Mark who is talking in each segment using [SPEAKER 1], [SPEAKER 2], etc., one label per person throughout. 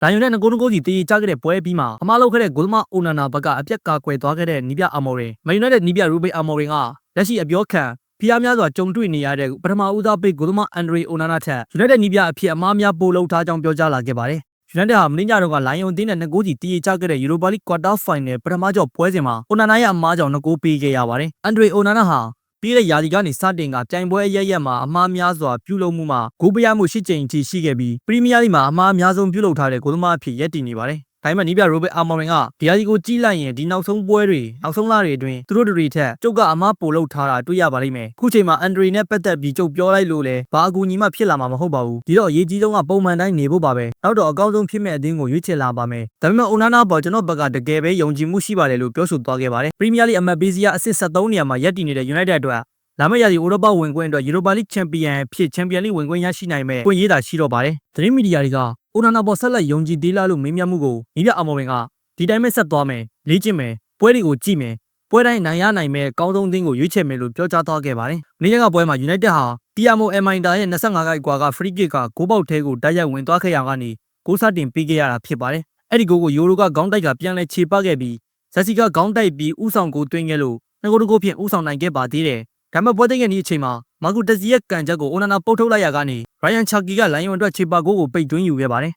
[SPEAKER 1] ။ဒိုင်ယွန်နဲ့ငကိုးငကိုးစီတေးကြခဲ့တဲ့ပွဲပြီးမှာအမားလောက်ခဲ့တဲ့ဂိုးမအိုနာနာဘက်ကအပြက်ကာကွယ်သွားခဲ့တဲ့နီးပြအာမော်ရင်မန်ယူနိုက်တက်နီးပြရူဘိတ်အာမော်ရင်ကလက်ရှိအပြောခံဖျားများစွာကြုံတွေ့နေရတဲ့ပထမဦးစားပေးဂိုးမအန်ဒရီအိုနာနာထက်ယူနိုက်တက်နီးပြအဖြစ်အမားများပို့လောက်ထားကြောင်းပြောကြားလာခဲ့ပါတယ်။ United ဟာမင်းညတော့ကလိုင်ယွန်အသင်းနဲ့နှစ်ကိုးစီတည်ကြခဲ့တဲ့ Europa League Quarter Final ပထမကြော့ပွဲစဉ်မှာ Onana ရဲ့အမားကြောင့်နှစ်ကိုးပေးခဲ့ရပါတယ်။ Andre Onana ဟာ ပြီးတဲ့ရာသီကနေစတင်ကပြိုင်ပွဲအရရက်မှာအမားများစွာပြုလုပ်မှုမှာဂိုးပရမှု၈ကြိမ်အထိရှိခဲ့ပြီးပရီးမီးယားလိမှာအမားအများဆုံးပြုလုပ်ထားတဲ့ဂိုးသမားအဖြစ်ရပ်တည်နေပါတယ်။ ဒါပေမဲ့နီးပြရိုဘတ်အာမော်ရင်ကဒီယာဒီကိုကြီးလိုက်ရင်ဒီနောက်ဆုံးပွဲတွေနောက်ဆုံးလတွေအတွင်းသူတို့တွေထက်ကျုပ်ကအမားပိုလုပ်ထားတာတွေ့ရပါလိမ့်မယ်။ခုချိန်မှာအန်ဒရီနဲ့ပတ်သက်ပြီးကျုပ်ပြောလိုက်လို့လဲဘာအကူအညီမှဖြစ်လာမှာမဟုတ်ပါဘူး။ဒီတော့အရေးကြီးဆုံးကပုံမှန်တိုင်းနေဖို့ပါပဲ။နောက်တော့အကောင်းဆုံးဖြစ်မဲ့အသင်းကိုရွေးချယ်လာပါမယ်။ဒါပေမဲ့အိုနာနာပေါ်ကျွန်တော်ဘက်ကတကယ်ပဲယုံကြည်မှုရှိပါတယ်လို့ပြောဆိုသွားခဲ့ပါတယ်။ပရီးမီးယားလိအမတ်ပေးစရာအဆင့်73နေရာမှာရပ်တည်နေတဲ့ United အတွက်လာမယ့်ရာသီဥရောပဝင်ခွင့်အတွက် Europa League Champion ဖြစ် Champion League ဝင်ခွင့်ရရှိနိုင်မဲ့ပွင့်ရေးတာရှိတော့ပါတယ်။သတင်းမီဒီယာတွေက အိုနာနာပေါ်ဆက်လက်ယုံကြည်သေးလားလို့မေးမြန်းမှုကိုမိပြအမော်ဝင်ကဒီတိုင်းပဲဆက်သွားမယ်လေ့ကျင့်မယ်ပွဲတွေကိုကြည့်မယ်ပွဲတိုင်းနိုင်ရနိုင်မဲ့အကောင်းဆုံးအသင်းကိုရွေးချယ်မယ်လို့ပြောကြားသွားခဲ့ပါတယ်။နေ့ရက်ကပွဲမှာ United ဟာ Tiamo Eminda ရဲ့25ခိုက်ကွာက free kick ကဂိုးပေါက်ထဲကိုတိုက်ရိုက်ဝင်သွားခဲ့ရာကနေဂိုးစတင်ပေးခဲ့ရတာဖြစ်ပါတယ်။အဲ့ဒီဂိုးကိုယိုရိုကခေါင်းတိုက်ကပြန်လဲခြေပခဲ့ပြီးဇက်စီကခေါင်းတိုက်ပြီးဥဆောင်ကိုတွင်းခဲ့လို့နှစ်ဂိုးတစ်ဂိုးဖြင့်ဥဆောင်နိုင်ခဲ့ပါသေးတယ်။ဒါပေမဲ့ပွဲသိမ်းခဲ့တဲ့အချိန်မှာ မာကူတစီရဲ့ကန်ချက်ကိုအိုနာနာပုတ်ထုတ်လိုက်ရကနေရိုင်ယန်ချာကီကလိုင်ယွန်အတွက်ခြေပါဂိုးကိုပိတ်သွင်းယူခဲ့ပါတယ်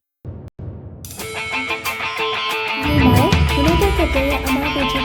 [SPEAKER 2] ဒီမှာယူနိုက်တက်ကတည်းကအမားကိုချ